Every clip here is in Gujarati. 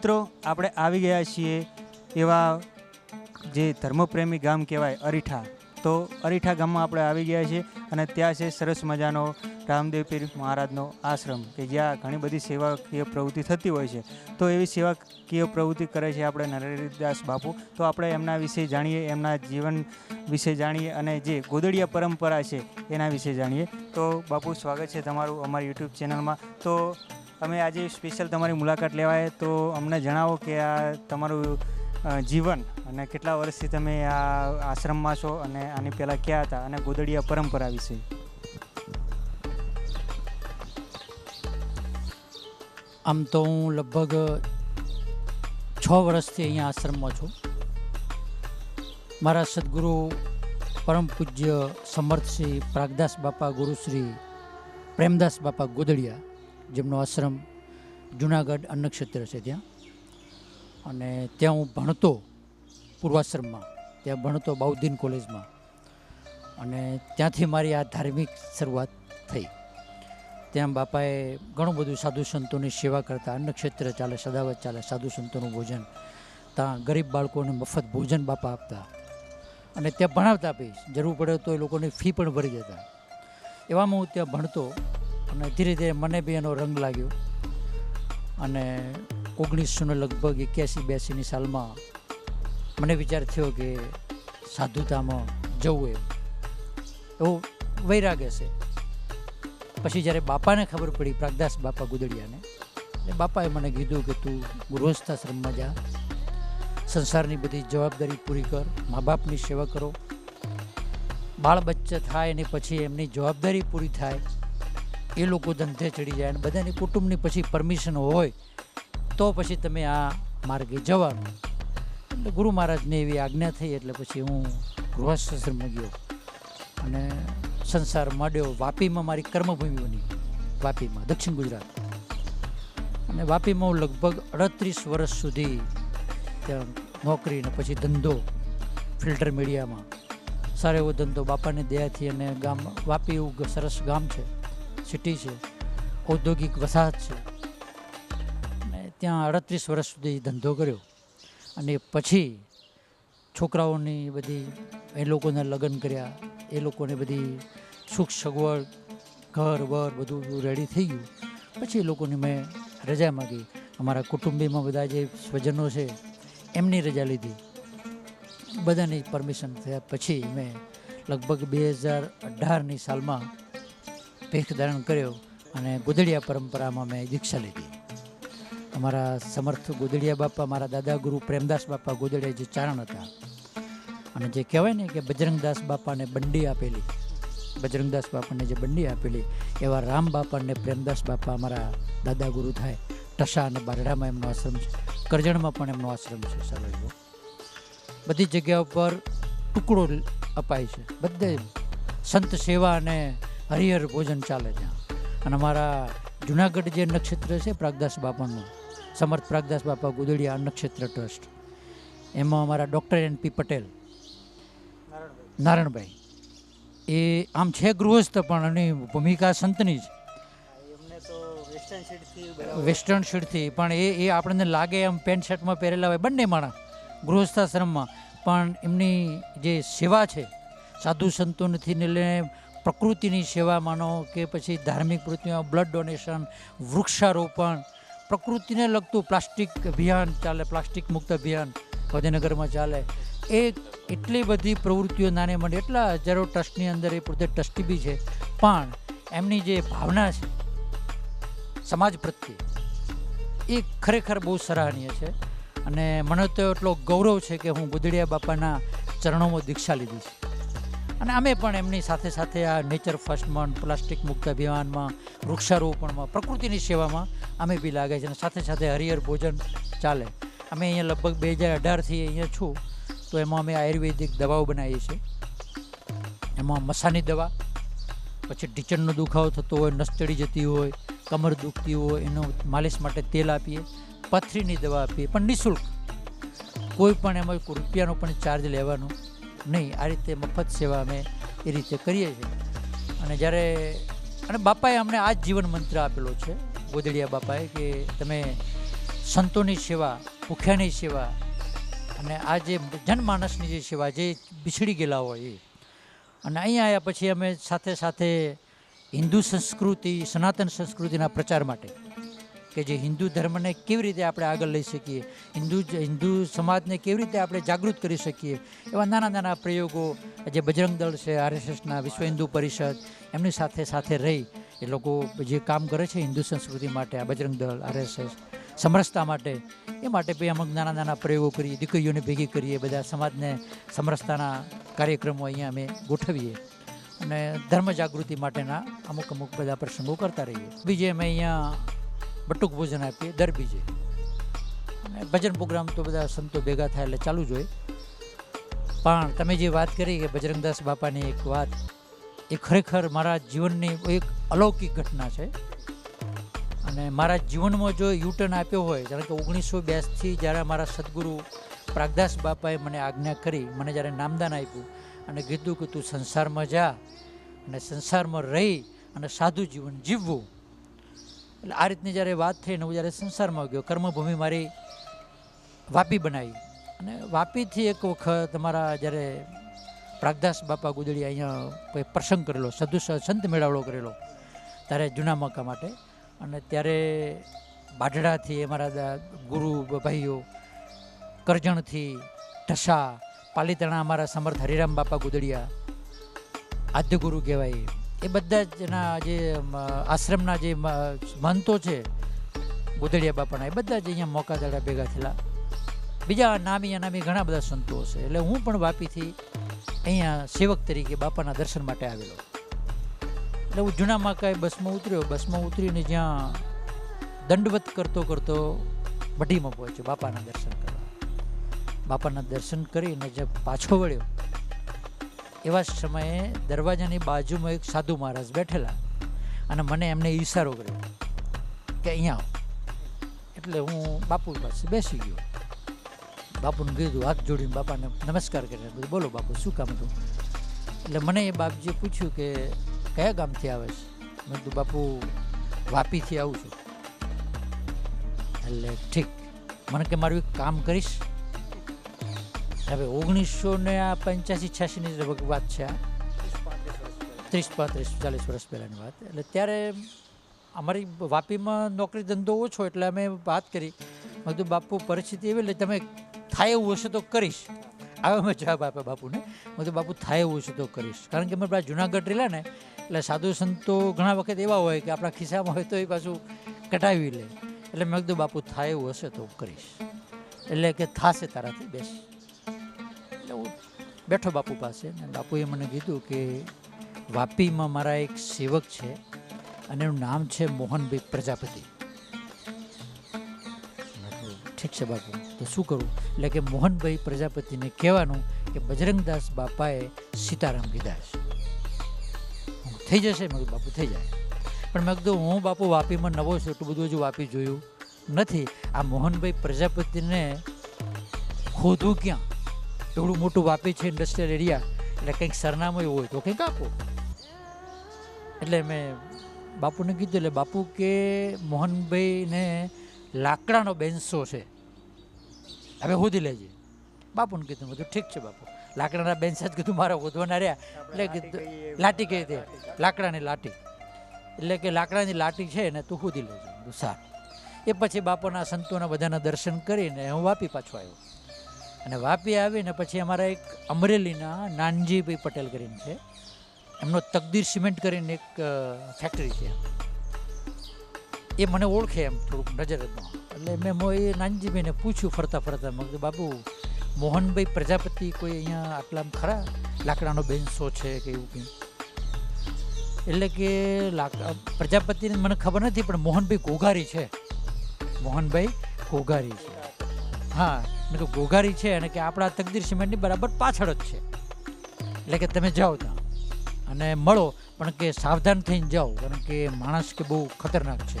મિત્રો, આપણે આવી ગયા છીએ એવા જે ધર્મપ્રેમી ગામ કહેવાય અરીઠા. તો અરીઠા ગામમાં આપણે આવી ગયા છીએ અને ત્યાં છે સરસ મજાનો રામદેવ પીર મહારાજનો આશ્રમ કે જ્યાં ઘણી બધી સેવાકીય પ્રવૃત્તિ થતી હોય છે. તો એવી સેવાકીય પ્રવૃત્તિ કરે છે આપણે નરેન્દ્રદાસ બાપુ. તો આપણે એમના વિશે જાણીએ, એમના જીવન વિશે જાણીએ અને જે ગોદડિયા પરંપરા છે એના વિશે જાણીએ. તો બાપુ, સ્વાગત છે તમારું અમારી યુટ્યુબ ચેનલમાં. તો અમે આજે સ્પેશિયલ તમારી મુલાકાત લેવાય તો અમને જણાવો કે આ તમારું જીવન અને કેટલા વર્ષથી તમે આ આશ્રમમાં છો અને આની પહેલાં ક્યાં હતા અને ગોદડિયા પરંપરા વિશે? આમ તો હું લગભગ છ વર્ષથી અહીંયા આશ્રમમાં છું. મારા સદગુરુ પરમ પૂજ્ય સમર્થ પ્રાગદાસ બાપા ગુરુશ્રી પ્રેમદાસ બાપા ગોદડિયા જેમનો આશ્રમ જુનાગઢ અન્નક્ષેત્ર છે ત્યાં. અને ત્યાં હું ભણતો પૂર્વાશ્રમમાં, ત્યાં ભણતો બાઉદ્દીન કોલેજમાં. અને ત્યાંથી મારી આ ધાર્મિક શરૂઆત થઈ. ત્યાં બાપાએ ઘણું બધું સાધુ સંતોની સેવા કરતા, અન્નક્ષેત્ર ચાલે, સદાવત ચાલે, સાધુ સંતોનું ભોજન, ત્યાં ગરીબ બાળકોને મફત ભોજન બાપા આપતા. અને ત્યાં ભણાવતા બી જરૂર પડે તો એ લોકોની ફી પણ ભરી જતા એવામાં હું ત્યાં ભણતો અને ધીરે ધીરે મને બી એનો રંગ લાગ્યો. અને ઓગણીસોને લગભગ એક્યાસી બ્યાસીની સાલમાં મને વિચાર થયો કે સાધુતામાં જવું એમ. એવો વૈરાગ્ય છે પછી જ્યારે બાપાને ખબર પડી, પ્રાગદાસ બાપા ગુદડિયાને, એટલે બાપાએ મને કીધું કે તું ગૃહસ્થાશ્રમમાં જા. સંસારની બધી જવાબદારી પૂરી કર મા બાપની સેવા કરો. બાળ બચ્ચા થાય અને પછી એમની જવાબદારી પૂરી થાય. એ લોકો ધંધે ચડી જાય અને બધાની કુટુંબની પછી પરમિશન હોય, તો પછી તમે આ માર્ગે જવાનું. એટલે ગુરુ મહારાજને એવી આજ્ઞા થઈ એટલે પછી હું ગૃહસ્થાશ્રમમાં ગયો અને સંસાર માંડ્યો વાપીમાં મારી કર્મભૂમિ બની વાપીમાં, દક્ષિણ ગુજરાત. અને વાપીમાં હું લગભગ અડત્રીસ વર્ષ સુધી ત્યાં નોકરી ને પછી ધંધો ફિલ્ટર મીડિયામાં. સારો એવો ધંધો. બાપાની દયાથી અને ગામ, વાપી એવું સરસ ગામ છે. સિટી છે, ઔદ્યોગિક વસાહત છે. અને ત્યાં અડત્રીસ વર્ષ સુધી ધંધો કર્યો અને પછી છોકરાઓની બધી, એ લોકોને લગ્ન કર્યા, એ લોકોને બધી સુખ સગવડ, ઘર બર બધું રેડી થઈ ગયું. પછી એ લોકોની મેં રજા માગી. અમારા કુટુંબીમાં બધા જે સ્વજનો છે, એમની રજા લીધી. બધાની પરમિશન થયા પછી મેં લગભગ બે હજાર અઢારની સાલમાં ભેખ ધારણ કર્યો અને ગોદડિયા પરંપરામાં મેં દીક્ષા લીધી. અમારા સમર્થ ગોદડિયા બાપા, મારા દાદા ગુરુ પ્રેમદાસ બાપા ગોદડિયા જે ચારણ હતા અને જે કહેવાય ને કે બજરંગદાસ બાપાને બંડી આપેલી, બજરંગદાસ બાપાને જે બંડી આપેલી, એવા રામ બાપા અને પ્રેમદાસ બાપા અમારા દાદા ગુરુ થાય. ટસા અને બારડામાં એમનો આશ્રમ છે. કરજણમાં પણ એમનો આશ્રમ છે સરળ બધી જગ્યા ઉપર ટુકડો અપાય છે. બધે સંત સેવા અને હરિહર ભોજન ચાલે ત્યાં અને અમારા જુનાગઢ જે નક્ષત્ર છે, પ્રાગદાસ બાપાનું, સમર્થ પ્રાગદાસ બાપા ગુદડિયા નક્ષત્ર ટ્રસ્ટ, એમાં અમારા doctor N P Patel, Naranbhai. એ આમ છે ગૃહસ્થ પણ એની ભૂમિકા સંતની જ. વેસ્ટર્ન શૂટથી પણ એ એ આપણને લાગે એમ પેન્ટ શર્ટમાં પહેરેલા હોય બંને માણસ ગૃહસ્થાશ્રમમાં. પણ એમની જે સેવા છે, સાધુ સંતોનથી ને લઈને પ્રકૃતિની સેવા માનો કે પછી ધાર્મિક પ્રવૃત્તિઓ બ્લડ ડોનેશન વૃક્ષારોપણ, પ્રકૃતિને લગતું પ્લાસ્ટિક અભિયાન ચાલે, પ્લાસ્ટિક મુક્ત અભિયાન ગાંધીનગરમાં ચાલે. એ એટલી બધી પ્રવૃત્તિઓ નાની મળે એટલા હજારો ટ્રસ્ટની અંદર એ પોતે ટ્રસ્ટી બી છે. પણ એમની જે ભાવના છે, સમાજ પ્રત્યે, એ ખરેખર બહુ સરાહનીય છે. અને મને તો એટલો ગૌરવ છે કે હું ગુદડિયા બાપાના ચરણોમાં દીક્ષા લીધી છે. અને અમે પણ એમની સાથે સાથે આ નેચર ફર્સ્ટમાં પ્લાસ્ટિક મુક્ત અભિયાનમાં, વૃક્ષારોપણમાં, પ્રકૃતિની સેવામાં અમે બી લાગે છે અને સાથે સાથે હરિહર ભોજન ચાલે. અમે અહીંયા લગભગ બે હજાર અઢારથી અહીંયા છું, તો એમાં અમે આયુર્વેદિક દવાઓ બનાવીએ છીએ. એમાં મસાની દવા, પછી ઢીચણનો દુખાવો થતો હોય નસ ચડી જતી હોય, કમર દુખતી હોય, એનો માલિશ માટે તેલ આપીએ, પથરીની દવા આપીએ, પણ નિઃશુલ્ક. કોઈ પણ એમાં રૂપિયાનો પણ ચાર્જ લેવાનો. નહીં, આ રીતે મફત સેવા અમે એ રીતે કરીએ છીએ. અને જ્યારે, અને બાપાએ અમને આ જ જીવન મંત્ર આપેલો છે, ગોદડિયા બાપાએ, કે તમે સંતોની સેવા, ભૂખ્યાની સેવા અને આ જે જનમાનસની જે સેવા જે બિછડી ગયેલા હોય એ. અને અહીંયા આવ્યા પછી અમે સાથે સાથે હિન્દુ સંસ્કૃતિ, સનાતન સંસ્કૃતિના પ્રચાર માટે કે જે હિન્દુ ધર્મને કેવી રીતે આપણે આગળ લઈ શકીએ, હિન્દુ હિન્દુ સમાજને કેવી રીતે આપણે જાગૃત કરી શકીએ, એવા નાના નાના પ્રયોગો જે બજરંગ દળ છે, આરએસએસના વિશ્વ હિન્દુ પરિષદ, એમની સાથે સાથે રહી એ લોકો જે કામ કરે છે હિન્દુ સંસ્કૃતિ માટે આ બજરંગ દળ, આરએસએસ, સમરસતા માટે, એ માટે બી અમુક નાના નાના પ્રયોગો કરીએ દીકરીઓને ભેગી કરીએ, બધા સમાજને સમરસતાના કાર્યક્રમો અહીંયા અમે ગોઠવીએ અને ધર્મ જાગૃતિ માટેના અમુક અમુક બધા પ્રસંગો કરતા રહીએ. બીજે અમે અહીંયા બટુક ભોજન આપીએ દર બીજે અને ભજન પ્રોગ્રામ તો બધા સંતો ભેગા થાય એટલે ચાલુ જ હોય. પણ તમે જે વાત કરી કે બજરંગદાસ બાપાની એક વાત, એ ખરેખર મારા જીવનની એક અલૌકિક ઘટના છે. અને મારા જીવનમાં જો યુટર્ન આપ્યો હોય જાણે કે ઓગણીસો બ્યાસથી જ્યારે મારા સદગુરુ પ્રાગદાસ બાપાએ મને આજ્ઞા કરી, મને જ્યારે નામદાન આપ્યું અને કીધું કે તું સંસારમાં જા અને સંસારમાં રહી અને સાદું જીવન જીવવું એટલે આ રીતની જ્યારે વાત થઈ ને હું જ્યારે સંસારમાં ગયો, કર્મભૂમિ મારી વાપી બનાવી. અને વાપીથી એક વખત અમારા જ્યારે પ્રાગદાસ બાપા ગુદડી અહીંયા કોઈ પ્રસંગ કરેલો સદુ સંત મેળાવડો કરેલો, ત્યારે જૂના મકા માટે. અને ત્યારે બાઢડાથી અમારા ગુરુ, ભાઈઓ, કરજણથી, ઢસા, પાલીતાણા અમારા સમર્થ હરિરામ બાપા ગુદડિયા આદ્યગુરુ કહેવાય. એ બધા જ એના જે આશ્રમના જે મંતો છે ગુદડિયા બાપાના એ બધા જ અહીંયા મોકા દાડા ભેગા થયેલા. બીજા નામી અનામી ઘણા બધા સંતો છે એટલે હું પણ વાપીથી અહીંયા સેવક તરીકે બાપાના દર્શન માટે આવેલો. એટલે હું જૂના માકાએ બસમાં ઉતર્યો, બસમાં ઉતરીને જ્યાં દંડવત કરતો કરતો વઢીમાં પહોંચ્યો, બાપાના દર્શન કરવા. બાપાના દર્શન કરીને જે પાછો વળ્યો. એવા સમયે દરવાજાની બાજુમાં એક સાધુ મહારાજ બેઠેલા અને મને એમને ઈશારો કર્યો કે અહીંયા એટલે હું બાપુ પાસે બેસી ગયો. બાપુને કીધું, હાથ જોડીને બાપાને નમસ્કાર કરીને બધું બોલો બાપુ, શું કામ હતું? એટલે મને એ બાપજીએ પૂછ્યું કે, કયા ગામથી આવે છે? મેં કીધું, બાપુ, વાપીથી આવું છું. એટલે ઠીક. મને કે, મારું એક કામ કરીશ. હવે ઓગણીસો ને આ પંચ્યાસી, છ્યાસીની લગભગ વાત છે આ ત્રીસ પાંત્રીસ, ચાલીસ વર્ષ પહેલાંની વાત. એટલે ત્યારે અમારી વાપીમાં નોકરી ધંધો ઓછો, એટલે અમે વાત કરી. મેં કીધું, બાપુ, પરિસ્થિતિ એવી એટલે તમે થાય એવું હશે તો કરીશ. આવે મેં જવાબ આપ્યો બાપુને. મેં કીધું, બાપુ, થાય એવું હશે તો કરીશ. કારણ કે અમે પેલા જુનાગઢ રહેલા ને, એટલે સાધુ સંતો ઘણા વખત એવા હોય કે આપણા ખિસ્સામાં હોય તો એ પાછું કટાવી લે. એટલે મેં કીધું, બાપુ, થાય એવું હશે તો કરીશ. એટલે કે, થાશે તારાથી, બેસ. બેઠો બાપુ પાસે અને બાપુએ મને કીધું કે વાપીમાં મારા એક સેવક છે અને એનું નામ છે મોહનભાઈ પ્રજાપતિ. ઠીક છે બાપુ, તો શું કરું? એટલે કે મોહનભાઈ પ્રજાપતિને કહેવાનું કે બજરંગદાસ બાપાએ સીતારામ કીધા છે. થઈ જશે? મેં બાપુ થઈ જાય. પણ મેં કીધું, હું બાપુ વાપીમાં નવો છું, એટલું બધું હજુ વાપી જોયું નથી. આ મોહનભાઈ પ્રજાપતિને ખોધું ક્યાં? એવડું મોટું વાપી છે ઇન્ડસ્ટ્રીયલ એરિયા એટલે કંઈક સરનામું એવું હોય તો કંઈક આપો. એટલે મેં બાપુને કીધું એટલે બાપુ કે મોહનભાઈને લાકડાનો બેન્સો છે. હવે હોધી લેજે. બાપુને કીધું બધું ઠીક છે બાપુ. લાકડાના બેન્સ જ કીધું મારા હોદવાના રહ્યા. એટલે કીધું લાટી કહી દે લાકડાની લાટી. એટલે કે લાકડાની લાટી છે ને તું હોધી લેજે. સારું. એ પછી બાપુના સંતોના બધાના દર્શન કરીને હું વાપી પાછો આવ્યો. અને વાપી આવીને પછી અમારા એક અમરેલીના નાનજીભાઈ પટેલ કરીને છે. એમનો તકદીર સિમેન્ટ કરીને એક ફેક્ટરી છે. એ મને ઓળખે એમ થોડુંક નજરમાં. એટલે મેં એ નાનજીભાઈને પૂછ્યું ફરતા ફરતા. મેં કીધું, બાબુ, મોહનભાઈ પ્રજાપતિ કોઈ અહીંયા આટલા ખરા? લાકડાનો બેન્સો છે કે એવું કંઈ? એટલે કે લાકડા પ્રજાપતિને મને ખબર નથી, પણ મોહનભાઈ ઘોઘારી છે. મોહનભાઈ ઘોઘારી છે. હા. મેં તો ઘોઘારી છે અને કે આપણા તકદીર સિમેન્ટની બરાબર પાછળ જ છે. એટલે કે તમે જાઓ ત્યાં અને મળો, પણ કે સાવધાન થઈને જાઓ, કારણ કે માણસ કે બહુ ખતરનાક છે.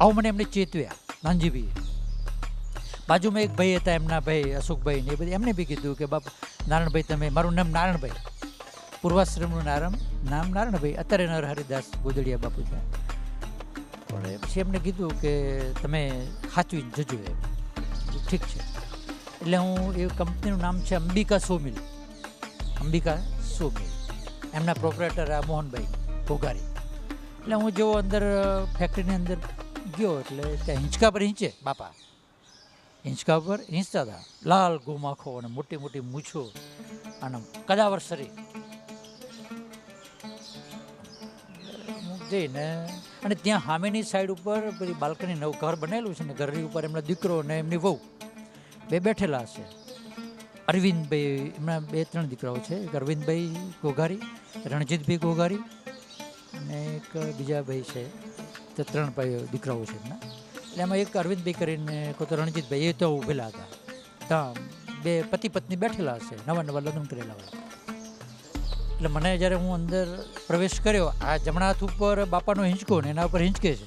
આવું મને એમને ચેતવ્યા, નાનજીભાઈએ. બાજુમાં એક ભાઈ હતા, એમના ભાઈ, અશોકભાઈ ને એ બધી, એમને બી કીધું કે, બાપ નારાયણભાઈ તમે, મારું નામ નારાયણભાઈ પૂર્વાશ્રમનું નારાયણ નામ નારાયણભાઈ અત્યારે નર હરિદાસ ગોદડિયા બાપુ છે. પણ પછી એમને કીધું કે, તમે સાચવીને જજો એમ. ઠીક છે. એટલે હું એ કંપનીનું નામ છે અંબિકા સોમિલ. અંબિકા સોમિલ. એમના પ્રોપરેટર આ મોહનભાઈ ભોગારી એટલે હું જેવો અંદર ફેક્ટરીની અંદર ગયો એટલે ત્યાં હિંચકા પર હિંચે, બાપા. હિંચકા પર હિંચતા હતા. લાલ ગુમાખો અને મોટી મોટી મૂછો અને કદાવર શરીર. જઈને અને ત્યાં સામેની સાઈડ ઉપર પેલી બાલ્કની નવું ઘર બનેલું છે ને ઘરની ઉપર એમનો દીકરો અને એમની વહુ બે બેઠેલા હશે અરવિંદભાઈ, એમના બે ત્રણ દીકરાઓ છે. એક અરવિંદભાઈ ઘોઘારી, રણજીતભાઈ ઘોઘારી અને એક બીજા ભાઈ છે. તે ત્રણ ભાઈ દીકરાઓ છે એમના. એટલે એમાં એક અરવિંદભાઈ કરીને કોઈ રણજીતભાઈ, એ તો ઊભેલા હતા. ત્યાં બે પતિ પત્ની બેઠેલા હશે નવા નવા લગ્ન કરેલા હોય એટલે મને જ્યારે હું અંદર પ્રવેશ કર્યો, આ જમણા હાથ ઉપર બાપાનો હિંચકો ને એના ઉપર હિંચકે છે.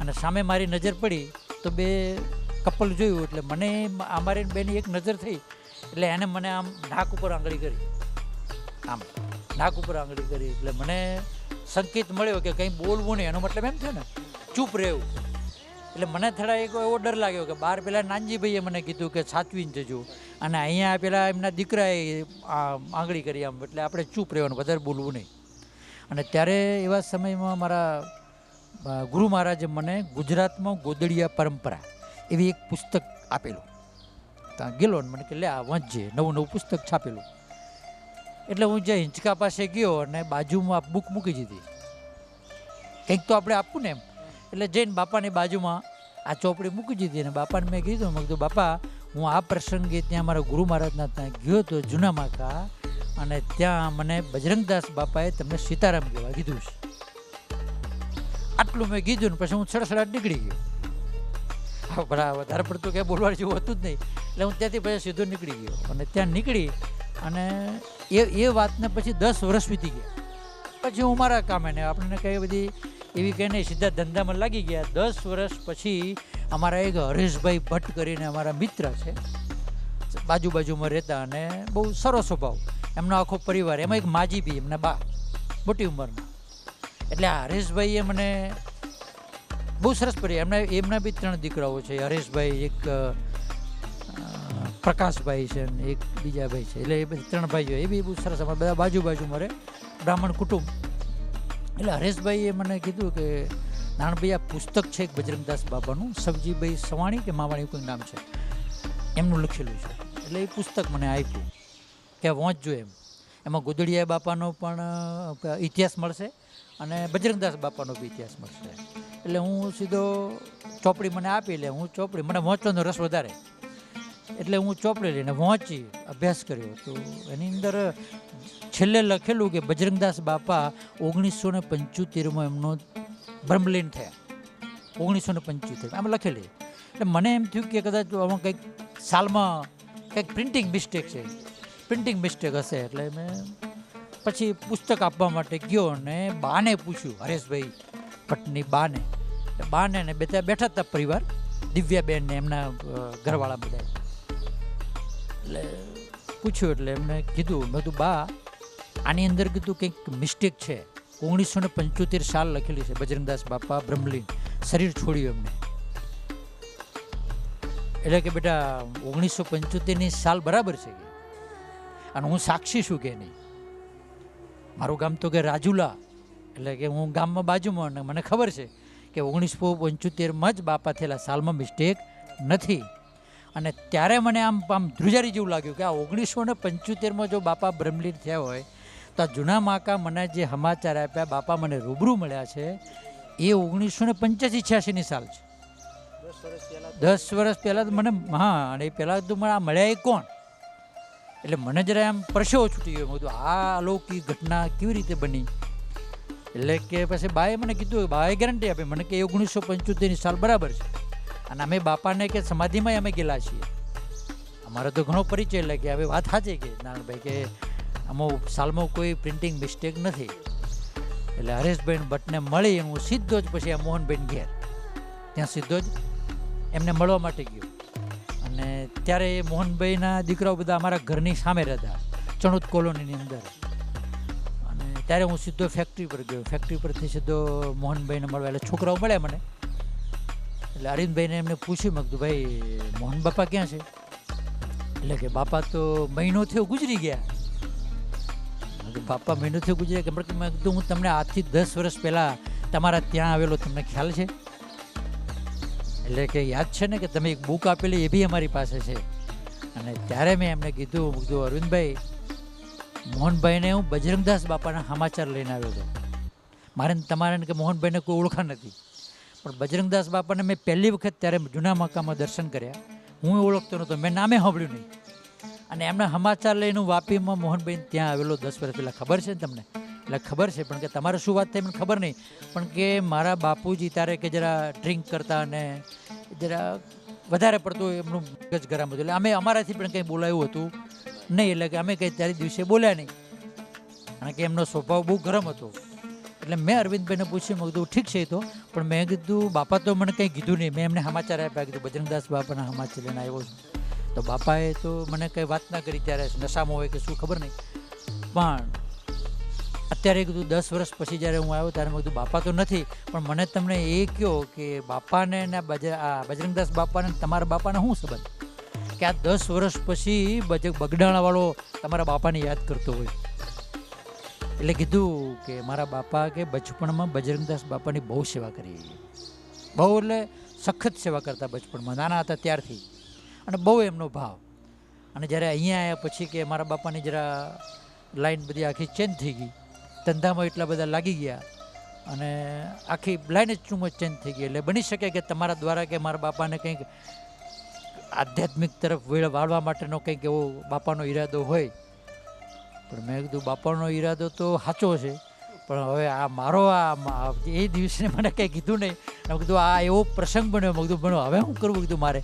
અને સામે મારી નજર પડી તો બે કપલ જોયું એટલે મને અમારી બેની એક નજર થઈ એટલે એને મને આમ નાક ઉપર આંગળી કરી. આમ નાક ઉપર આંગળી કરી એટલે મને સંકેત મળ્યો કે કંઈ બોલવું નહીં. એનો મતલબ એમ છે ને, ચૂપ રહેવું. એટલે મને થોડા એક એવો ડર લાગ્યો કે બહાર પેલા નાનજીભાઈએ મને કીધું કે સાચવીને જજો. અને અહીંયા પેલા એમના દીકરાએ આંગળી કરી આમ, એટલે આપણે ચૂપ રહેવાનું, વધારે બોલવું નહીં. અને ત્યારે એવા સમયમાં મારા ગુરુ મહારાજે મને ગુજરાતમાં ગોદડિયા પરંપરા એવી એક પુસ્તક આપેલું. ત્યાં ગયેલો મને કે લે આ વાંચજે, નવું નવું પુસ્તક છાપેલું. એટલે હું જે હિંચકા પાસે ગયો અને બાજુમાં બુક મૂકી દીધી. કંઈક તો આપણે આપવું ને એમ. એટલે જઈને બાપાની બાજુમાં આ ચોપડી મૂકી દીધી અને બાપાને મેં કીધું મેં કીધું, બાપા, હું આ પ્રસંગે ત્યાં મારા ગુરુ મહારાજના ત્યાં ગયો હતો જૂના માકા અને ત્યાં મને બજરંગદાસ બાપાએ તમને સીતારામ કહેવા કીધું છે. આટલું મેં કીધું ને પછી હું સડસડાટ નીકળી ગયો. બરા વધારે પડતું ક્યાંય બોલવા જેવું હતું જ નહીં. એટલે હું ત્યાંથી પછી સીધો નીકળી ગયો અને ત્યાં નીકળી અને એ એ વાતને પછી દસ વર્ષ વીતી ગયા. પછી હું મારા કામે ને, આપણને કઈ બધી એવી કંઈ નહીં, સીધા ધંધામાં લાગી ગયા. દસ વર્ષ પછી અમારા એક હરેશભાઈ ભટ્ટ કરીને અમારા મિત્ર છે બાજુ બાજુમાં રહેતા અને બહુ સરસ સ્વભાવ. એમનો આખો પરિવાર, એમાં એક માજી બી, એમના બા, મોટી ઉંમરમાં એટલે હરેશભાઈએ મને બહુ સરસ પરિવાર એમના એમના બી ત્રણ દીકરાઓ છે. હરેશભાઈ, એક પ્રકાશભાઈ છે એક બીજા ભાઈ છે. એટલે એ ત્રણ ભાઈઓ, એ બી બહુ સરસ, અમારા બધા બાજુ બાજુમાં રહે. બ્રાહ્મણ કુટુંબ. એટલે હરેશભાઈએ મને કીધું કે, નાનભાઈ, આ પુસ્તક છે એક બજરંગદાસ બાબાનું સબજીભાઈ સવાણી કે માવાણી કોઈ નામ છે? એમનું લખેલું છે. એટલે એ પુસ્તક મને આપ્યું કે વાંચજો એમ. એમાં ગોદડિયા બાપાનો પણ ઇતિહાસ મળશે અને બજરંગદાસ બાપાનો બી ઇતિહાસ મળશે. એટલે હું સીધો ચોપડી મને આપી લે હું ચોપડી, મને વાંચવાનો રસ વધારે. એટલે હું ચોપડી લઈને વાંચી અભ્યાસ કર્યો. તો એની અંદર છેલ્લે લખેલું કે બજરંગદાસ બાપા ઓગણીસો ને પંચોતેરમાં એમનો બ્રહ્મલીન થયા. ઓગણીસો ને પંચોતેર આમ લખેલી. એટલે મને એમ થયું કે કદાચ આમાં કંઈક સાલમાં કંઈક પ્રિન્ટિંગ મિસ્ટેક છે. પ્રિન્ટિંગ મિસ્ટેક હશે એટલે મેં પછી પુસ્તક આપવા માટે ગયો અને બાને પૂછ્યું, હરેશભાઈ ભટ્ટની બાને? બાને ને બધા બેઠા હતા પરિવાર, દિવ્યાબેન ને એમના ઘરવાળા બધા એટલે પૂછ્યું એટલે એમને કીધું, મેં કીધું, બા, આની અંદર કીધું કંઈક મિસ્ટેક છે. ઓગણીસો ને પંચોતેર સાલ લખેલી છે બજરંગદાસ બાપા બ્રહ્મલીન. શરીર છોડ્યું એમને. એટલે કે બેટા, ઓગણીસો પંચોતેરની સાલ બરાબર છે કે? અને હું સાક્ષી છું કે નહીં? મારું ગામ તો કે રાજુલા. એટલે કે હું ગામમાં બાજુમાં મને ખબર છે કે ઓગણીસો પંચોતેરમાં જ બાપા થયેલા સાલમાં મિસ્ટેક નથી. અને ત્યારે મને આમ આમ ધ્રુજારી જેવું લાગ્યું કે આ ઓગણીસો ને પંચોતેરમાં જો બાપા બ્રહ્મલીન થયા હોય, તો આ જૂના માકા મને જે સમાચાર આપ્યા, બાપા મને રૂબરૂ મળ્યા છે, એ ઓગણીસો ને પંચ્યાસી છ્યાસીની સાલ છે. દસ વર્ષ પહેલાં તો મને હા, અને એ પહેલાં તો મને આ મળ્યા એ કોણ? એટલે મને જરા આમ પરસેવો છૂટી ગયો. મેં આ અલૌકિક ઘટના કેવી રીતે બની? એટલે કે પછી બાએ મને કીધું, બાએ ગેરંટી આપી. મને કે ઓગણીસો પંચોતેરની સાલ બરાબર છે. અને અમે બાપાને કે સમાધિમાં અમે ગયેલા છીએ. અમારો તો ઘણો પરિચય એટલે કે હવે વાત સાચી કે નારાયણભાઈ કે અમુક સાલમાં કોઈ પ્રિન્ટિંગ મિસ્ટેક નથી. એટલે હરેશભાઈ ભટ્ટને મળી હું સીધો જ પછી આ મોહનભાઈ ઘેર. ત્યાં સીધો જ એમને મળવા માટે ગયો. અને ત્યારે એ મોહનભાઈના દીકરાઓ બધા અમારા ઘરની સામે રહેતા, ચણોદ કોલોનીની અંદર. અને ત્યારે હું સીધો ફેક્ટરી પર ગયો. ફેક્ટરી પરથી સીધો મોહનભાઈને મળવા. એટલે છોકરાઓ મળ્યા મને. એટલે અરવિંદભાઈને એમને પૂછ્યું, મેં કીધું, ભાઈ, મોહન બાપા ક્યાં છે? એટલે કે, બાપા તો મહિનો થયો ગુજરી ગયા. બાપા મહિનો થયો ગુજરી ગયા. કે મેં કીધું, હું તમને આજથી દસ વર્ષ પહેલાં તમારા ત્યાં આવેલો, તમને ખ્યાલ છે? એટલે કે, યાદ છે ને કે તમે એક બુક આપેલી એ બી અમારી પાસે છે. અને ત્યારે મેં એમને કીધું કીધું અરવિંદભાઈ મોહનભાઈને હું બજરંગદાસ બાપાના સમાચાર લઈને આવ્યો હતો. મારે તમારે કે મોહનભાઈને કોઈ ઓળખાણ નથી. પણ બજરંગદાસ બાપાને મેં પહેલી વખત ત્યારે જૂના મકામાં દર્શન કર્યા. હું ઓળખતો નહોતો, મેં નામે સાંભળ્યું નહીં. અને એમના સમાચાર લઈને વાપીમાં મોહનભાઈ ત્યાં આવેલો દસ વર્ષ પહેલાં. ખબર છે ને તમને? એટલે ખબર છે, પણ કે તમારે શું વાત થઈ મને ખબર નહીં. પણ કે મારા બાપુજી ત્યારે કે જરા ડ્રિંક કરતા અને જરા વધારે પડતું એમનું મગજ ગરમ હતું. એટલે અમે અમારાથી પણ કંઈ બોલાયું હતું નહીં, એટલે કે અમે કંઈ ત્યારે દિવસે બોલ્યા નહીં. કારણ કે એમનો સ્વભાવ બહુ ગરમ હતો. એટલે મેં અરવિંદભાઈને પૂછ્યું, મેં કીધું, ઠીક છે તો, પણ મેં કીધું, બાપા તો મને કંઈ કીધું નહીં, મેં એમને સમાચાર આપ્યા, કીધું, બજરંગદાસ બાપાના સમાચાર લઈને આવ્યો છું. તો બાપાએ તો મને કંઈ વાત ના કરી ત્યારે નશામાં હોય કે શું ખબર નહીં, પણ અત્યારે કીધું, દસ વર્ષ પછી જ્યારે હું આવ્યો ત્યારે મેં કીધું, બાપા તો નથી, પણ મને તમને એ કહો કે બાપાને ને બજરંગદાસ બાપાને તમારા બાપાને શું સંબંધ? કે આ દસ વર્ષ પછી બજ, બગડાણાવાળો તમારા બાપાને યાદ કરતો હોય. એટલે કીધું કે મારા બાપા કે બચપણમાં બજરંગદાસ બાપાની બહુ સેવા કરી. બહુ એટલે સખત સેવા કરતા બચપણમાં, નાના હતા ત્યારથી. અને બહુ એમનો ભાવ. અને જ્યારે અહીંયા આવ્યા પછી કે મારા બાપાની જરા લાઈન બધી આખી ચેન્જ થઈ ગઈ. ધંધામાં એટલા બધા લાગી ગયા. અને આખી લાઈન જ ચૂમ ચેન્જ થઈ ગઈ. એટલે બની શકે કે તમારા દ્વારા કે મારા બાપાને કંઈક આધ્યાત્મિક તરફ વેળ વાળવા માટેનો કંઈક એવો બાપાનો ઈરાદો હોય. પણ મેં કીધું બાપાનો ઈરાદો તો સાચો છે પણ હવે આ મારો આ એ દિવસે મને કંઈ કીધું નહીં. મેં કીધું આ એવો પ્રસંગ બન્યો. મેં કીધું બન્યો હવે શું કરવું? કીધું મારે.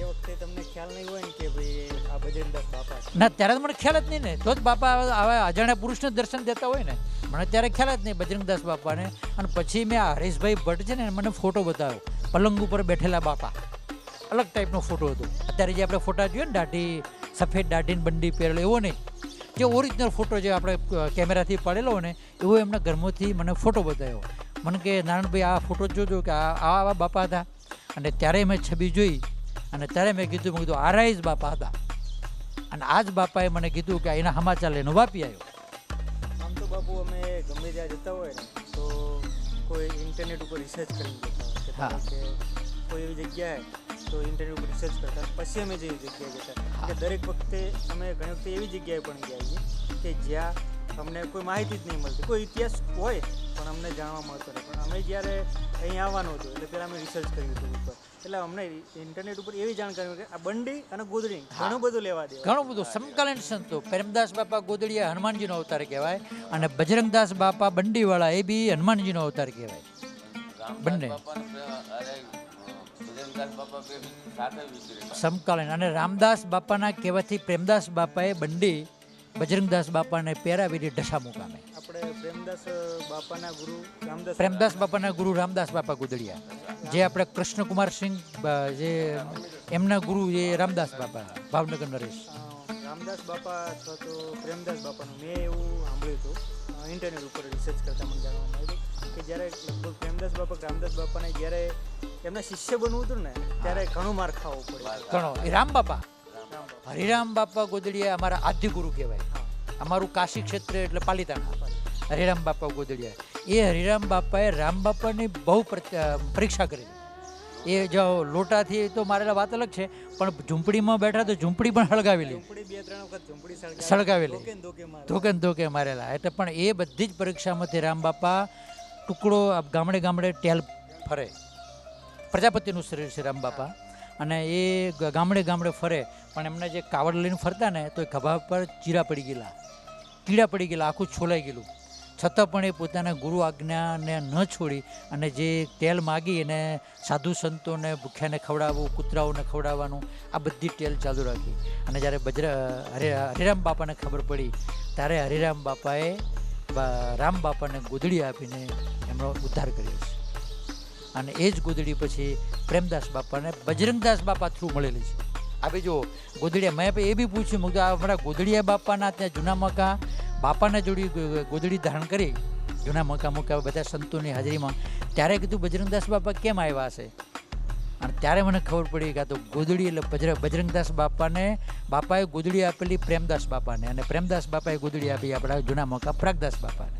એ વખતે તમને ખ્યાલ નહીં હોય ને કે ભાઈ આ બજરંગદાસ બાપા ના ત્યારે મને ખ્યાલ જ નહીં ને. તો જ બાપા આવા અજાણ્યા પુરુષને દર્શન દેતા હોય ને. મને ત્યારે ખ્યાલ જ નહીં બજરંગદાસ બાપાને. અને પછી મેં આ હરેશભાઈ ભટ્ટ છે ને મને ફોટો બતાવ્યો. પલંગ ઉપર બેઠેલા બાપા. અલગ ટાઈપનો ફોટો હતો. અત્યારે જે આપણે ફોટા જોઈએ ને દાઢી સફેદ દાઢીને બંડી પહેરેલો એવો નહીં. જે ઓરિજિનલ ફોટો જે આપણે કેમેરાથી પાડેલો ને એવો એમના ઘરમાંથી મને ફોટો બતાવ્યો. મને કે નારાયણભાઈ આ ફોટો જોજો કે આ આ આવા બાપા હતા. અને ત્યારે મેં છબી જોઈ અને ત્યારે મેં કીધું મેં કીધું આરાઈ જ બાપા હતા. અને આ જ બાપાએ મને કીધું કે એના સમાચાર લઈને વાપી આવ્યો. આમ તો બાપુ અમે ગમે ત્યાં જતા હોય ને તો કોઈ ઇન્ટરનેટ ઉપર રિસર્ચ કરી હા. કોઈ એવી જગ્યાએ તો ઇન્ટરનેટ ઉપર રિસર્ચ કરતા. પછી અમે જેવી જગ્યાએ જતા. કે દરેક વખતે અમે ઘણી વખતે એવી જગ્યાએ પણ ગયા છીએ કે જ્યાં અમને કોઈ માહિતી જ નહીં મળતી. કોઈ ઇતિહાસ હોય પણ અમને જાણવા મળતો નહીં. પણ અમે જ્યારે અહીં આવવાનું હતું એટલે પહેલાં અમે રિસર્ચ કર્યું હતું ઉપર. એટલે અમને ઇન્ટરનેટ ઉપર એવી જાણકારી કે આ બંડી અને ગોદડી ઘણું બધું લેવા દે ઘણું બધું. સમકાલીન સંતો. પ્રેમદાસ બાપા ગોદડિયા હનુમાનજીનો અવતાર કહેવાય અને બજરંગદાસ બાપા બંડીવાળા એ બી હનુમાનજીનો અવતાર કહેવાય. બંને. સમકાલીન. અને રામદાસ બાપાના કહેવાથી પ્રેમદાસ બાપાએ બંડી બજરંગદાસ બાપાને પહેરાવીને ઢસા મુકામે આપણે પ્રેમદાસ બાપાના ગુરુ રામદાસ પ્રેમદાસ બાપાના ગુરુ રામદાસ બાપા ગુદડિયા. જે આપણે કૃષ્ણકુમાર સિંહ જે એમના ગુરુ જે રામદાસ બાપા ભાવનગર નરેશ. રામદાસ બાપા અથવા તો પ્રેમદાસ બાપાનું મેં એવું સાંભળ્યું હતું. ઇન્ટરનેટ ઉપર રિસર્ચ કરતા મને જાણવા મળ્યું. કે જ્યારે લગભગ પ્રેમદાસ બાપા રામદાસ બાપાને જ્યારે એમના શિષ્ય બનવું હતું ને ત્યારે ઘણું માર ખાવો પડે ઘણો. રામ બાપા? હરિરામ બાપા ગોદડિયા અમારા આદ્ય ગુરુ કહેવાય અમારું કાશી ક્ષેત્ર એટલે પાલિતાણા. હરિરામ બાપા ગોદડિયા એ હરિરામ બાપાએ રામ બાપાની બહુ પરીક્ષા કરી એ જો લોટાથી તો મારેલા વાત અલગ છે પણ ઝૂંપડીમાં બેઠા તો ઝૂંપડી પણ હળગાવેલી. ઝૂંપડી બે ત્રણ વખત ઝૂંપડી સળગાવી સળગાવેલી. ધોકે ધોકે મારેલા. એટલે પણ એ બધી જ પરીક્ષામાંથી રામ બાપા ટુકડો ગામડે ગામડે ટેલ ફરે. પ્રજાપતિનું શરીર છે રામ બાપા. અને એ ગામડે ગામડે ફરે. પણ એમને જે કાવડ લઈને ફરતા ને, તો એ ખભા પર ચીરા પડી ગયેલા. કીડા પડી ગયેલા, આખું છોલાઈ ગયેલું. છતાં પણ એ પોતાના ગુરુ આજ્ઞાને ન છોડી અને જે તેલ માગી અને સાધુ સંતોને ભૂખ્યાને ખવડાવવું, કૂતરાઓને ખવડાવવાનું, આ બધી ટેલ ચાલુ રાખી. અને જ્યારે બજરા હરે હરિરામ બાપાને ખબર પડી, ત્યારે હરિરામ બાપાએ રામ બાપાને ગોદડી આપીને એમનો ઉદ્ધાર કર્યો છે. અને એ જ ગોદડી પછી પ્રેમદાસ બાપાને બજરંગદાસ બાપા થ્રુ મળેલી છે. આ જુઓ ગોદડિયા, મેં એ બી પૂછ્યું, મેં આપણા ગોદડીયા બાપાના ત્યાં જૂના મકા બાપાને જોડી ગોદડી ધારણ કરી, જૂના મકા મૂક્યા, બધા સંતોની હાજરીમાં. ત્યારે કીધું, બજરંગદાસ બાપા કેમ આવ્યા હશે? અને ત્યારે મને ખબર પડી કે આ તો ગોદડી એટલે બજર બજરંગદાસ બાપાને, બાપાએ ગોદડી આપેલી પ્રેમદાસ બાપાને અને પ્રેમદાસ બાપાએ ગોદડી આપી આપણા જૂના મોકા પ્રાગદાસ બાપાને.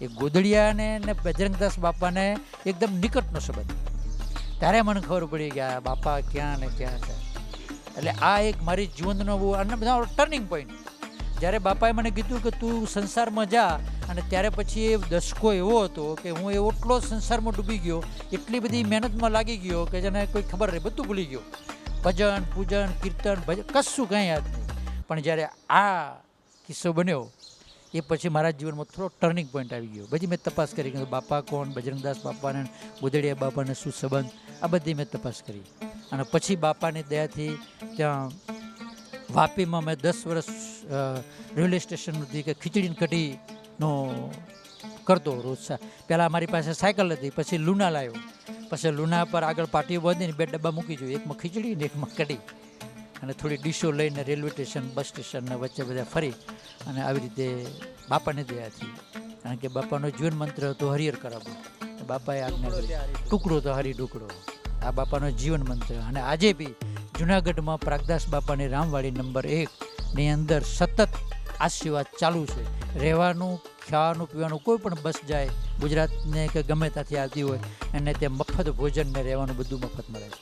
એ ગોદડિયાને ને બજરંગદાસ બાપાને એકદમ નિકટનો સંબંધ. ત્યારે મને ખબર પડી કે આ બાપા ક્યાં ને ક્યાં છે. એટલે આ એક મારી જીવનનો બહુ, અને બધા ટર્નિંગ પોઈન્ટ જ્યારે બાપાએ મને કીધું કે તું સંસારમાં જા અને ત્યારે પછી એ દશકો એવો હતો કે હું એ એટલો સંસારમાં ડૂબી ગયો એટલી બધી મહેનતમાં લાગી ગયો કે જેને કોઈ ખબર નહીં બધું ભૂલી ગયો. ભજન પૂજન કીર્તન ભજન કશું કંઈ યાદ નહીં. પણ જ્યારે આ કિસ્સો બન્યો એ પછી મારા જીવનમાં થોડો ટર્નિંગ પોઈન્ટ આવી ગયો. પછી મેં તપાસ કરી કે બાપા કોણ બજરંગદાસ બાપાને ગોદડિયા બાપાને શું સંબંધ આ બધી મેં તપાસ કરી. અને પછી બાપાની દયાથી ત્યાં વાપીમાં મેં દસ વર્ષ રેલવે સ્ટેશન કે ખીચડીની કઢીનો કરતો રોજ પહેલાં મારી પાસે સાયકલ હતી, પછી લૂના લાવ્યો પછી લૂના પર આગળ પાટીઓ બાંધીને બે ડબ્બા મૂકી જોઈએ એકમાં ખીચડી ને એકમાં કઢી. અને થોડી ડીશો લઈને રેલવે સ્ટેશન, બસ સ્ટેશનના વચ્ચે બધા ફરી અને આવી રીતે બાપાની દયાથી કારણ કે બાપાનો જીવન મંત્ર હતો હરિહર કરાવો. બાપાએ આજ્ઞા કરી. ટુકડો તો હરી ટુકડો આ બાપાનો જીવન મંત્ર. અને આજે બી જુનાગઢમાં પ્રાગદાસ બાપાની રામવાડી નંબર એકની અંદર સતત આશીર્વાદ ચાલુ છે. રહેવાનું ખાવાનું પીવાનું કોઈ પણ બસ જાય ગુજરાતને કે ગમે ત્યાંથી આવતી હોય એને તે મફત ભોજન ને રહેવાનું બધું મફત મળે છે.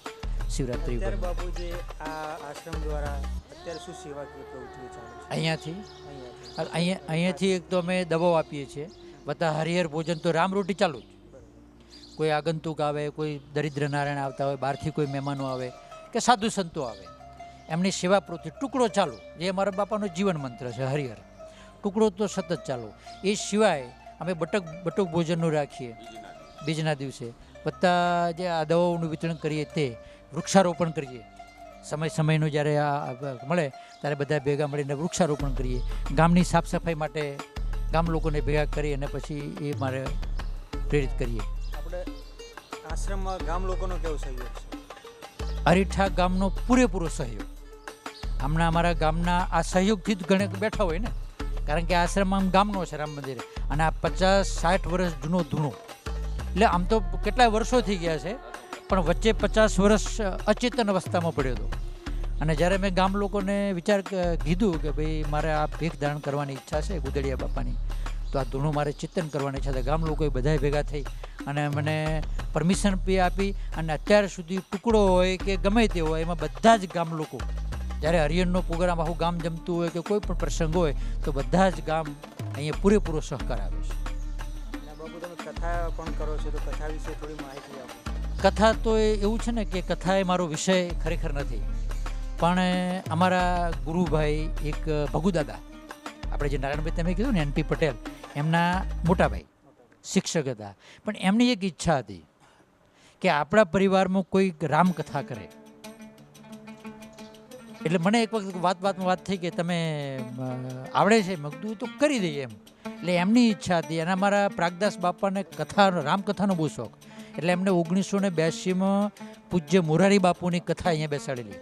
શિવરાત્રિ અત્યારે ઉપર બાપુ જે આ આશ્રમ દ્વારા અત્યારે શું સેવાકીય પ્રવૃત્તિઓ ચાલે છે? અહીંયાથી. અહીંયા અહીંયાથી એક તો અમે દવાઓ આપીએ છીએ. બધા હરિહર ભોજન તો રામ રોટી ચાલુ જ. કોઈ આગંતુક આવે કોઈ દરિદ્ર નારાયણ આવતા હોય બહારથી કોઈ મહેમાનો આવે કે સાધુ સંતો આવે. એમની સેવા પ્રવૃત્તિ ટુકડો ચાલુ. જે અમારા બાપાનું જીવન મંત્ર છે હરિહર. ટુકડો તો સતત ચાલુ એ સિવાય અમે બટક બટુક ભોજનનું રાખીએ બીજના દિવસે. બધા જે આ દવાઓનું વિતરણ કરીએ તે વૃક્ષારોપણ કરીએ. સમય સમયનું જ્યારે આ મળે ત્યારે બધા ભેગા મળીને વૃક્ષારોપણ કરીએ. ગામની સાફ સફાઈ માટે ગામ લોકોને ભેગા કરી અને પછી એ મારે પ્રેરિત કરીએ. આપણે આશ્રમમાં ગામ લોકોનો કેવો સહયોગ છે? અરીઠા ગામનો પૂરેપૂરો સહયોગ. હમણાં અમારા ગામના આ સહયોગથી જ ઘણે બેઠા હોય ને. કારણ કે આશ્રમ આમ ગામનો છે, રામ મંદિર. અને આ પચાસ, સાઠ વર્ષ જૂનો ધૂણો. એટલે આમ તો કેટલાય વર્ષો થઈ ગયા છે, પણ વચ્ચે પચાસ વર્ષ અચેતન અવસ્થામાં પડ્યો હતો. અને જ્યારે મેં ગામ લોકોને વિચાર કીધું કે ભાઈ મારે આ ભીખ ધારણ કરવાની ઈચ્છા છે ગુદડિયા બાપાની, તો આ ધૂણું મારે ચિંતન કરવાની છે. ગામ લોકોએ બધાય ભેગા થઈ અને મને પરમિશન બી આપી અને અત્યાર સુધી ટુકડો હોય કે ગમે તે હોય, એમાં બધા જ ગામ લોકો જ્યારે હરિયનનો પ્રોગ્રામ આખું ગામ જમતું હોય કે કોઈ પણ પ્રસંગ હોય તો બધા જ ગામ અહીંયા પૂરેપૂરો સહકાર આવે છે. તમે કથા પણ કરો છો તો કથા વિશે થોડી માહિતી આપો. કથા તો એવું છે ને કે કથા એ મારો વિષય ખરેખર નથી. પણ અમારા ગુરુભાઈ એક ભગુદાદા આપણે જે નારાયણભાઈ તમે કીધું ને એનપી પટેલ એમના મોટાભાઈ શિક્ષક હતા. પણ એમની એક ઈચ્છા હતી કે આપણા પરિવારમાં કોઈ રામકથા કરે. એટલે મને એક વખત વાત વાતમાં વાત થઈ કે તમે આવડે છે મેં તો કરી દઈએ એમ. એટલે એમની ઈચ્છા હતી. અને અમારા પ્રાગદાસ બાપાને કથા, રામકથાનો બહુ શોખ. એટલે એમને ઓગણીસો ને બ્યાસીમાં પૂજ્ય મોરારી બાપુની કથા અહીંયા બેસાડેલી.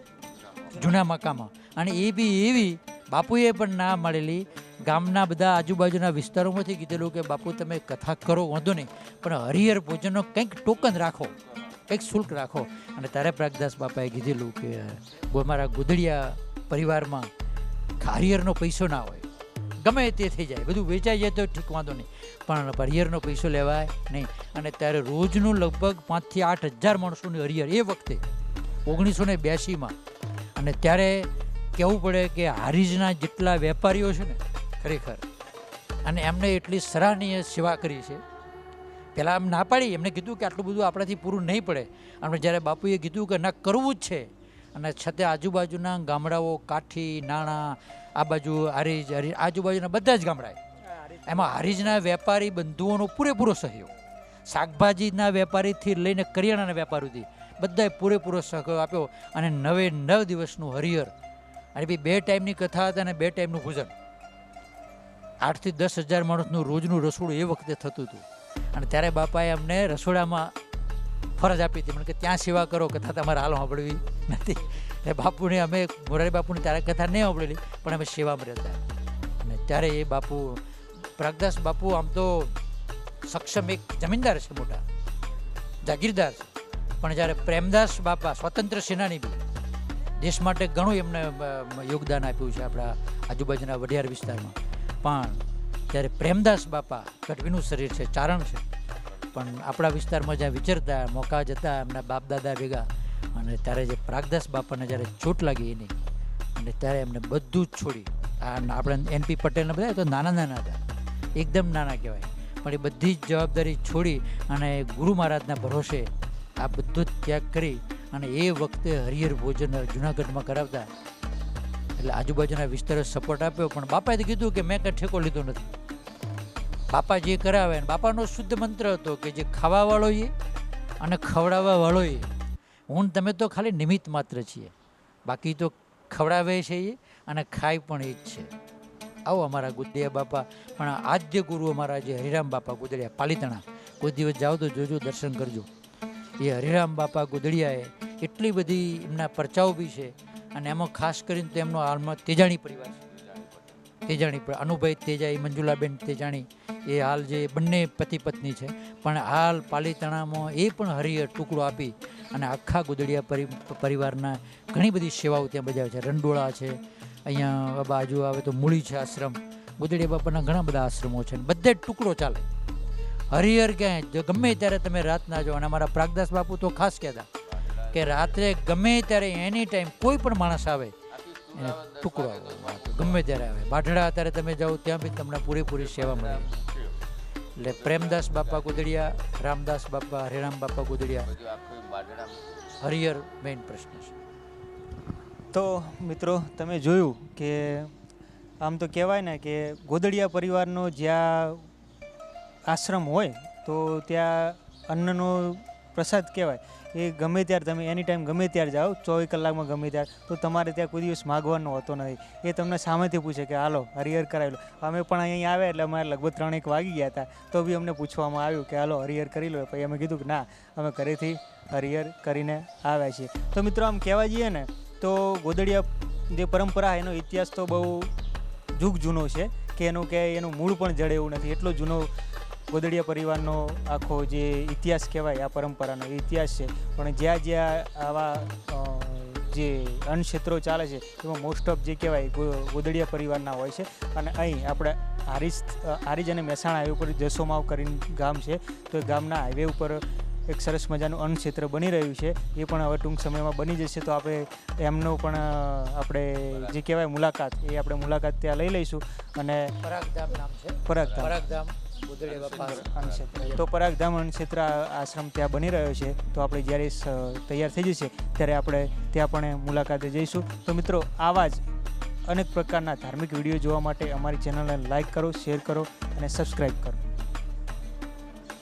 જૂના મકામાં. અને એ બી એવી બાપુએ પણ ના મળેલી. ગામના બધા આજુબાજુના વિસ્તારોમાંથી કીધેલું કે, બાપુ, તમે કથા કરો, વાંધો નહીં. પણ હરિહર ભોજનનો કંઈક ટોકન રાખો. કંઈક શુલ્ક રાખો. અને ત્યારે પ્રાગદાસ બાપાએ કીધેલું કે અમારા ગુદડિયા પરિવારમાં હરિહરનો પૈસો ના હોય. ગમે તે થઈ જાય. બધું વેચાઈ જાય તો ઠીક વાંધો નહીં. પણ હરિયરનો પૈસો લેવાય નહીં. અને ત્યારે રોજનું લગભગ પાંચથી આઠ હજાર માણસોની હરિયર એ વખતે ઓગણીસો ને બ્યાસીમાં. અને ત્યારે કહેવું પડે કે હારીજના જેટલા વેપારીઓ છે ને, ખરેખર. અને એમને એટલી સરાહનીય સેવા કરી છે. પહેલાં આમ ના પાડી એમને કીધું કે આટલું બધું આપણાથી પૂરું નહીં પડે. અને જ્યારે બાપુએ કીધું કે ના, કરવું જ છે. અને છતાં આજુબાજુના ગામડાઓ, કાઠી, નાણાં, આ બાજુ હારીજ હરી આજુબાજુના બધા જ ગામડા એમાં હારીજના વેપારી બંધુઓનો પૂરેપૂરો સહયોગ. શાકભાજીના વેપારીથી લઈને કરિયાણાના વેપાર સુધી બધાએ પૂરેપૂરો સહયોગ આપ્યો અને નવે નવ દિવસનું હરિહર. અને બી બે ટાઈમની કથા હતા અને બે ટાઈમનું ભોજન. આઠથી દસ હજાર માણસનું રોજનું રસોડું એ વખતે થતું હતું. અને ત્યારે બાપાએ અમને રસોડામાં ફરજ આપી હતી. કે ત્યાં સેવા કરો, કથા તમારે હાલ સાંભળવી નથી. એટલે બાપુને અમે, મોરારી બાપુની ત્યારે કથા નહીં સાંભળેલી, પણ અમે સેવામાં રહેતા. અને ત્યારે એ બાપુ, પ્રાગદાસ બાપુ આમ તો સક્ષમ એક જમીનદાર છે મોટા. જાગીરદાર છે. પણ જ્યારે પ્રેમદાસ બાપા સ્વતંત્ર સેનાની બી, દેશ માટે ઘણું એમને યોગદાન આપ્યું છે આપણા આજુબાજુના વઢિયાર વિસ્તારમાં. પણ જ્યારે પ્રેમદાસ બાપા ગઢવીનું શરીર છે, ચારણ છે. પણ આપણા વિસ્તારમાં જ્યાં વિચરતા, મોકા જતા, એમના બાપ દાદા ભેગા, અને ત્યારે જે પ્રાગદાસ બાપાને જ્યારે ચોટ લાગી એની, અને ત્યારે એમને બધું જ છોડી, આ આપણે એનપી પટેલને બધા તો નાના નાના હતા, એકદમ નાના કહેવાય. પણ એ બધી જ જવાબદારી છોડી અને ગુરુ મહારાજના ભરોસે આ બધું જ ત્યાગ કરી અને એ વખતે હરિહર ભોજન જુનાગઢમાં કરાવતા. એટલે આજુબાજુના વિસ્તારે સપોર્ટ આપ્યો, પણ બાપાએ કીધું કે મેં કંઈ ઠેકો લીધો નથી. બાપા જે કરાવે અને બાપાનો શુદ્ધ મંત્ર હતો કે જે ખાવાવાળો એ અને ખવડાવવાવાળો એ હું તમે તો ખાલી નિમિત્ત માત્ર છીએ. બાકી તો ખવડાવે છે એ અને ખાય પણ એ જ છે. આવો અમારા ગુદ્દિયા બાપા. પણ આદ્ય ગુરુ અમારા જે હરિરામ બાપા ગુદડિયા પાલિતાણા, કોઈ દિવસ જાઓ તો જોજો, દર્શન કરજો. એ હરિરામ બાપા ગુદડિયાએ એટલી બધી એમના પરચાઓ બી છે અને એમાં ખાસ કરીને તો એમનો હાલમાં તેજાણી પરિવાર છે. તેજાણી પણ અનુભાઈ તેજાઈ, મંજુલાબેન તેજાણી, એ હાલ જે બંને પતિ પત્ની છે. પણ હાલ પાલીતાણામાં એ પણ હરિહર ટુકડો આપી અને આખા ગુદડિયા પરિ, પરિવારના ઘણી બધી સેવાઓ ત્યાં બજાવે છે. રંડોળા છે, અહીંયા બાજુ આવે તો મૂળી છે આશ્રમ. ગુદડિયા બાપાના ઘણા બધા આશ્રમો છે. બધે ટુકડો ચાલે. હરિહર ક્યાંય? જો ગમે ત્યારે તમે રાતના જો અને અમારા પ્રાગદાસ બાપુ તો ખાસ કહેતા કે રાત્રે ગમે ત્યારે એની ટાઈમ કોઈ પણ માણસ આવે એને ટુકડો ગમે ત્યારે આવે. બાઢડા અત્યારે તમે જાઓ ત્યાં બી તમને પૂરેપૂરી સેવા મળે. એટલે પ્રેમદાસ બાપા ગુદડિયા, રામદાસ બાપા, હરિરામ બાપા ગુદડિયા, હરિહર મેઇન પ્રશ્ન છે. તો મિત્રો, તમે જોયું કે આમ તો કહેવાય ને કે ગોદડિયા પરિવારનો જ્યાં આશ્રમ હોય, તો ત્યાં અન્નનો પ્રસાદ કહેવાય. એ ગમે ત્યારે તમે એની ટાઈમ ગમે ત્યારે જાઓ, ચોવીસ કલાકમાં ગમે ત્યારે, તો તમારે ત્યાં કોઈ દિવસ માગવાનો હોતો નથી એ તમને સામેથી પૂછે કે, હાલો, હરિહર કરાવી લો. અમે પણ અહીંયા આવ્યા એટલે અમારે લગભગ ત્રણેક વાગી ગયા હતા. તો બી અમને પૂછવામાં આવ્યું કે, હાલો, હરિહર કરી લો. પછી અમે કીધું કે, ના, અમે ઘરેથી હરિહર કરીને આવ્યા છીએ. તો મિત્રો, આમ કહેવા જઈએ ને, તો ગોદડિયા જે પરંપરા એનો ઇતિહાસ તો બહુ જુગ જૂનો છે, કે એનું કે એનું મૂળ પણ જડે એવું નથી. એટલો જૂનો ગોદડિયા પરિવારનો આખો જે ઇતિહાસ કહેવાય આ પરંપરાનો એ ઇતિહાસ છે. પણ જ્યાં જ્યાં આવા જે અન્ન ક્ષેત્રો ચાલે છે એમાં મોસ્ટ ઓફ જે કહેવાય ગોદડીયા ગોદડિયા પરિવારના હોય છે. અને અહીં આપણે હારીજ હારીજ અને મહેસાણા હાઈવે ઉપર જસોમાવ કરીને ગામ છે. તો એ ગામના હાઈવે ઉપર એક સરસ મજાનું અન્ન ક્ષેત્ર બની રહ્યું છે. એ પણ હવે ટૂંક સમયમાં બની જશે. તો આપણે એમનો પણ આપણે જે કહેવાય મુલાકાત એ આપણે મુલાકાત ત્યાં લઈ લઈશું. અને પરાગધામ નામ છે. પરાગધામ. પરાગધામ તો પરાગધામ અન્ન ક્ષેત્ર આ- આશ્રમ ત્યાં બની રહ્યો છે. તો આપણે જ્યારે તૈયાર થઈ જશે ત્યારે આપણે ત્યાં પણ મુલાકાતે જઈશું. તો મિત્રો આવા જ અનેક પ્રકારના ધાર્મિક વીડિયો જોવા માટે અમારી ચેનલને લાઈક કરો શેર કરો અને સબસ્ક્રાઈબ કરો.